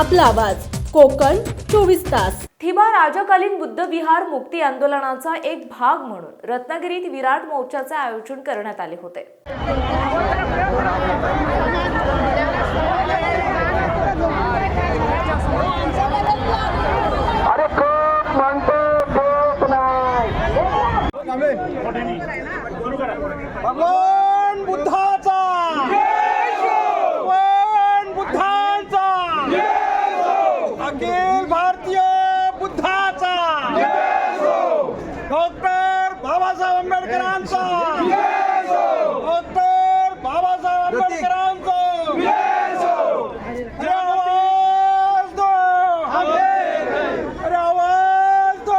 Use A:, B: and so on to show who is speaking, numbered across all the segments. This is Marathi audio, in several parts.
A: आपला आवाज. कोकण चोवीस तास.
B: थिबा राजकालीन बुद्ध विहार मुक्ती आंदोलनाचा एक भाग म्हणून रत्नागिरीत विराट मोर्चाचे आयोजन करण्यात आले होते.
C: अरे खूप म्हणतो खूप नाही
D: भगवान बुद्धाचा भगवान बुद्धाचा अखिल भारतीय बुद्धाचा डॉक्टर बाबासाहेब आंबेडकरांचा डॉक्टर बाबासाहेब आंबेडकरांचा अरे आवाज दो अरे आवाज दो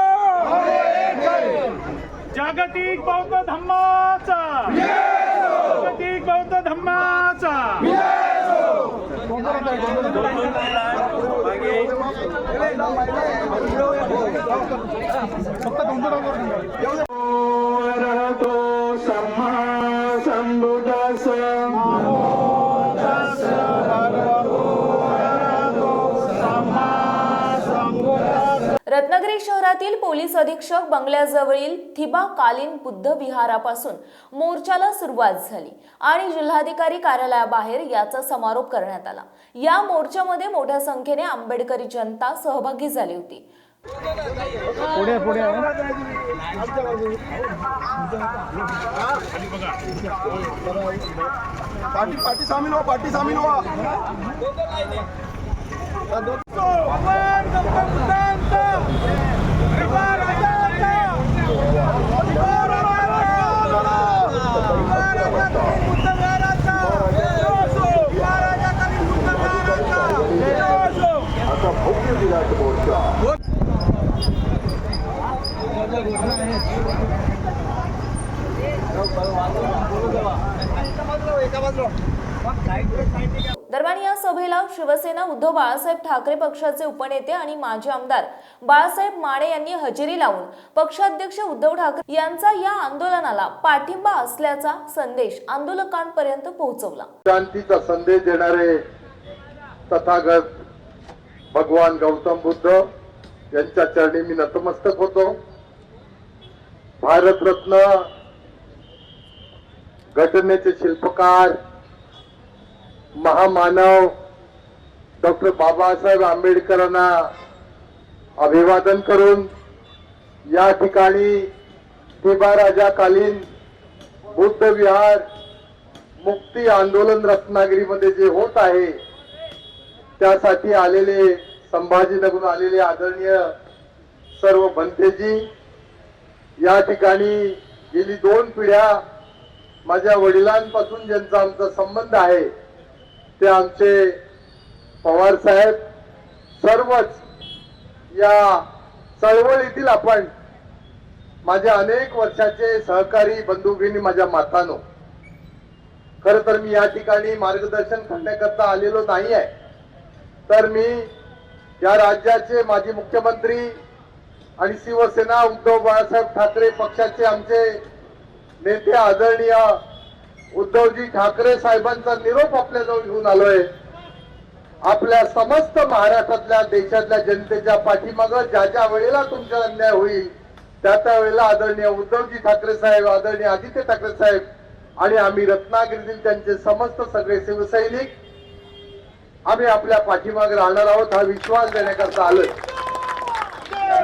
D: जागतिक बौद्ध धम्माचा. जागतिक बौद्ध धम्माचा.
C: रहतो
B: रत्नागिरी शहरातील पोलीस अधीक्षक बंगल्याजवळील थिबा कालीन बुद्ध विहारापासून मोर्चाला सुरुवात झाली आणि जिल्हाधिकारी कार्यालयाबाहेर याचा समारोप करण्यात आला. या मोर्चामध्ये मोठ्या संख्येने आंबेडकरी जनता सहभागी झाली होती.
D: पार्टी पार्टी शामिल हो पार्टी शामिल हो भगवान गौतम बुद्धांचा विवा
B: दरम्यान या सभेला शिवसेना उद्धव बाळासाहेब ठाकरे पक्षाचे उपनेते आणि माजी आमदार बाळासाहेब माने यांनी हजेरी लावून पक्षाध्यक्ष उद्धव ठाकरे यांचा या आंदोलनाला पाठिंबा असल्याचा संदेश आंदोलकांपर्यंत पोहोचवला.
E: शांतीचा संदेश देणारे तथागत भगवान गौतम बुद्ध यांच्या चरणी मी नतमस्तक होतो. भारतरत्न घटनेचे शिल्पकार महामानव डॉक्टर बाबासाहेब आंबेडकरांना अभिवादन करून या ठिकाणी तिबाराजाकालीन बुद्ध विहार मुक्ती आंदोलन रत्नागिरीमध्ये जे होत आहे त्यासाठी आलेले संभाजीनगरून आलेले आदरणीय सर्व भंतेजी या ठिकाणी गेली दोन पिढ्या माझ्या वडिलांपासून ज्यांचा आमचा संबंध आहे ते आमचे पवार साहेब सर्वच या चळवळीतील आपण माझ्या अनेक वर्षाचे सहकारी बंधू भगिनी माझ्या मातानो खर तर मी या ठिकाणी मार्गदर्शन करण्याकरता आलेलो नाही आहे तर मी या राज्याचे माजी मुख्यमंत्री आणि शिवसेना उद्धव बाळासाहेब ठाकरे पक्षाचे आमचे नेते आदरणीय उद्धवजी ठाकरे साहेबांचा निरोप आपल्याजवळ घेऊन आलोय. आपल्या समस्त महाराष्ट्रातल्या देशातल्या जनतेच्या पाठीमाग ज्या ज्या वेळेला तुमचा अन्याय होईल त्या त्या वेळेला आदरणीय उद्धवजी ठाकरे साहेब आदरणीय आदित्य ठाकरे साहेब आणि आम्ही रत्नागिरीतील त्यांचे समस्त सगळे शिवसैनिक आम्ही आपल्या पाठीमागे राहणार आहोत हा विश्वास देण्याकरता आलोय.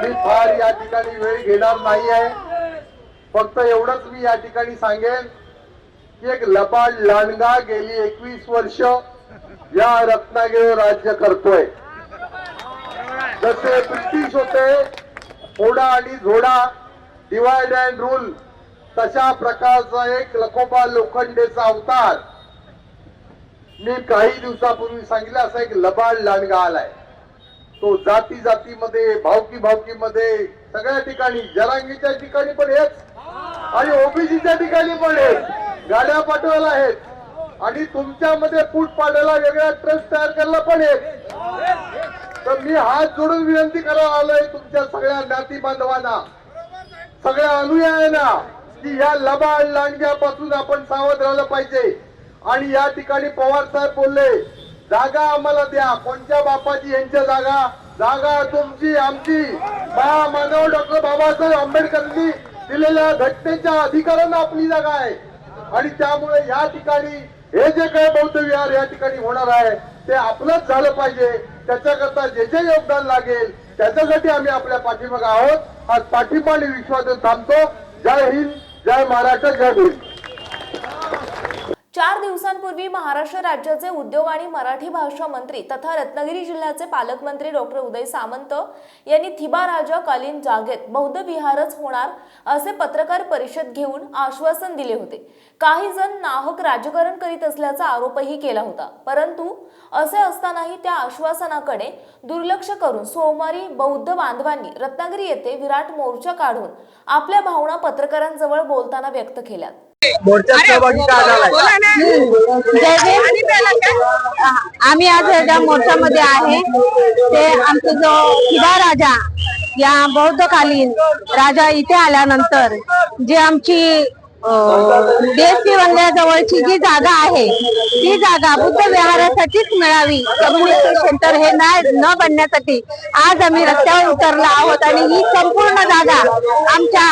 E: मी फार या ठिकाणी वेळ घेणार नाही आहे फक्त एवढंच मी या ठिकाणी सांगेन एक लबाड लांडगा गेली एकवीस वर्ष. या रत्नागिरीवर राज्य करतोय. जसे ब्रिटिश होते फोडा आणि झोडा डिवाइड अँड रूल तशा प्रकारचा एक लखोबा लोखंडेचा अवतार. मी काही दिवसापूर्वी सांगितलं असा एक लबाड लांडगा आलाय. तो जाती जातीमध्ये भावकी भावकीमध्ये सगळ्या ठिकाणी जरांगीच्या ठिकाणी पण हेच. आणि ओबीसीच्या ठिकाणी पण हेच. गाड्या पाठवायला आहेत. आणि तुमच्यामध्ये फूट पाडायला वेगळा ट्रस्ट तयार करायला पण आहेत. तर मी हात जोडून विनंती करायला आलोय तुमच्या सगळ्या नाती बांधवांना. सगळ्या अनुयायांना की या लबाड लांडग्यापासून आपण सावध राहिलं पाहिजे. आणि या ठिकाणी पवार साहेब बोलले जागा आम्हाला द्या. कोणत्या बापाची यांच्या जागा? जागा तुमची आमची. महामानव डॉक्टर बाबासाहेब आंबेडकरांनी दिलेल्या घटनेच्या अधिकारांना आपली जागा आहे. आणि त्यामुळे या ठिकाणी हे जे काही बौद्ध विहार या ठिकाणी होणार आहे ते आपलंच झालं पाहिजे. त्याच्याकरता जे जे योगदान लागेल त्याच्यासाठी आम्ही आपल्या पाठीमागे आहोत. आज पाठिंबा आणि विश्वास थांबतो. जय हिंद जय महाराष्ट्र जय भीम.
B: चार दिवसांपूर्वी महाराष्ट्र राज्याचे उद्योग आणि मराठी भाषा मंत्री तथा रत्नागिरी जिल्ह्याचे पालकमंत्री डॉक्टर उदय सामंत यांनी थिबा राजा कालीन जागेत बौद्ध विहारच होणार असे पत्रकार परिषद घेऊन आश्वासन दिले होते. काही जण नाहक राजकारण करीत असल्याचा आरोपही केला होता. परंतु असे असतानाही त्या आश्वासनाकडे दुर्लक्ष करून सोमवारी बौद्ध बांधवांनी रत्नागिरी येथे विराट मोर्चा काढून आपल्या भावना पत्रकारांजवळ बोलताना व्यक्त केल्या
F: आम्ही आज ज्या मोर्चामध्ये आहे ते आमचे जो किबा राजा या बौद्धकालीन राजा इथे आल्यानंतर जे आमची डीएसपी बंगल्याजवळची जी जागा आहे ती जागा बुद्ध विहारासाठीच मिळावी. कम्युनिटी सेंटर हे नाही न बनण्यासाठी आज आम्ही रस्त्यावर उतरलो आहोत आणि ही संपूर्ण जागा आमच्या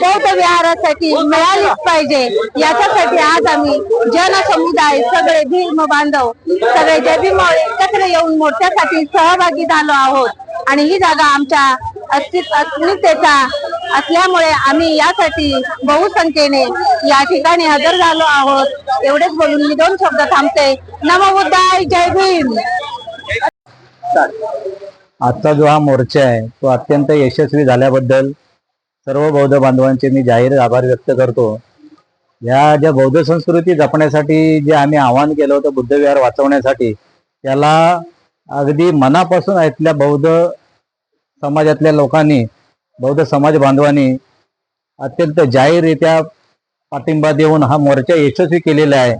F: बौद्ध विहारासाठी मिळालीच पाहिजे. याच्यासाठी आज आम्ही जनसमुदाय सगळे भीम बांधव सगळे जय एकत्र येऊन मोर्चासाठी सहभागी झालो आहोत. आणि ही जागा आमच्या अस्तित्व अस्मितेचा असल्यामुळे आम्ही यासाठी बहुसंख्येने या ठिकाणी हजर झालो आहोत. एवढेच बोलून मी दोन शब्द थांबते. नम जय भीम.
G: आजचा जो हा मोर्चा आहे तो अत्यंत यशस्वी झाल्याबद्दल सर्व बौद्ध बांधवांचे मी जाहीर आभार व्यक्त करतो. या ज्या बौद्ध संस्कृती जपण्यासाठी जे आम्ही आवाहन केलं होतं बुद्धविहार वाचवण्यासाठी त्याला अगदी मनापासून इथल्या बौद्ध समाजातल्या लोकांनी बौद्ध समाज बांधवांनी अत्यंत जाहीररित्या पाठिंबा देऊन हा मोर्चा यशस्वी केलेला आहे.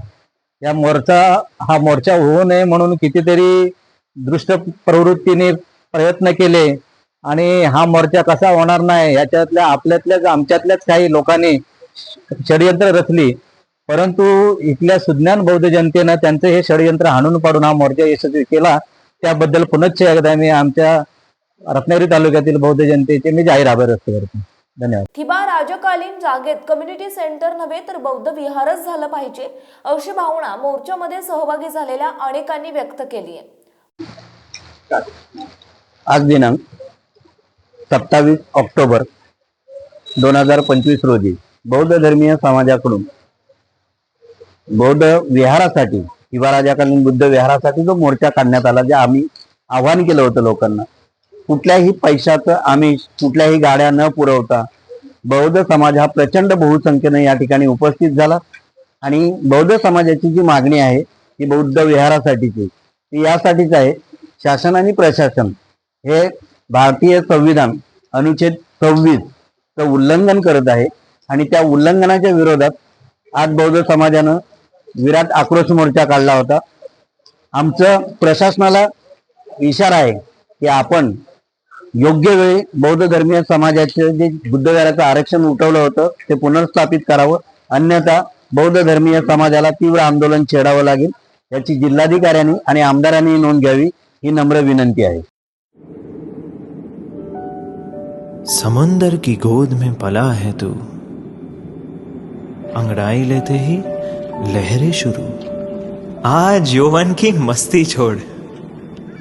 G: या मोर्चा हा मोर्चा होऊ नये म्हणून कितीतरी दृष्ट प्रवृत्तीने प्रयत्न केले आणि हा मोर्चा कसा होणार नाही याच्यातल्या आपल्यातल्याच आमच्यातल्याच काही लोकांनी षडयंत्र रचली. परंतु इथल्या सुज्ञान बौद्ध जनतेनं त्यांचं हे षडयंत्र हाणून पाडून हा मोर्चा यशस्वी केला. त्याबद्दल पुनश्च एकदा मी आमच्या रत्नागिरी तालुक्यातील बौद्ध जनतेचे मी जाहीर आभार व्यक्त करतो. धन्यवाद.
B: थिबा राजकालीन जागेत कम्युनिटी सेंटर नव्हे तर बौद्ध विहारच झालं पाहिजे अशी भावना मोर्चामध्ये सहभागी झालेल्या अनेकांनी व्यक्त केली आहे.
G: आज दिनांक सत्तावीस ऑक्टोबर दोन हजार पंचवीस रोजी बौद्ध धर्मीय समाजाकडून बौद्ध विहारासाठी किंवा राजाकालीन बुद्ध विहारासाठी जो मोर्चा काढण्यात आला जे आम्ही आव्हान केलं होतं लोकांना कुठल्याही पैशाचं आमिष कुठल्याही गाड्या न पुरवता बौद्ध समाज हा प्रचंड बहुसंख्येने या ठिकाणी उपस्थित झाला. आणि बौद्ध समाजाची जी मागणी आहे ती बौद्ध विहारासाठीची ती यासाठीच आहे शासन आणि प्रशासन हे भारतीय संविधान अनुच्छेद सव्वीस चं उल्लंघन करत आहे. आणि त्या उल्लंघनाच्या विरोधात आज बौद्ध समाजानं विराट आक्रोश मोर्चा काढला होता. आमचं प्रशासनाला इशारा आहे की आपण योग्य वेळी बौद्ध धर्मीय समाजाचे जे बुद्धविहाराचं आरक्षण उठवलं होतं ते पुनर्स्थापित करावं. अन्यथा बौद्ध धर्मीय समाजाला तीव्र आंदोलन छेडावं लागेल. याची जिल्हाधिकाऱ्यांनी आणि आमदारांनी नोंद घ्यावी ही नम्र विनंती आहे.
H: समंदर की गोद में पला है तू। अंगड़ाई लेते ही लहरें शुरू। आज यौवन की मस्ती छोड़।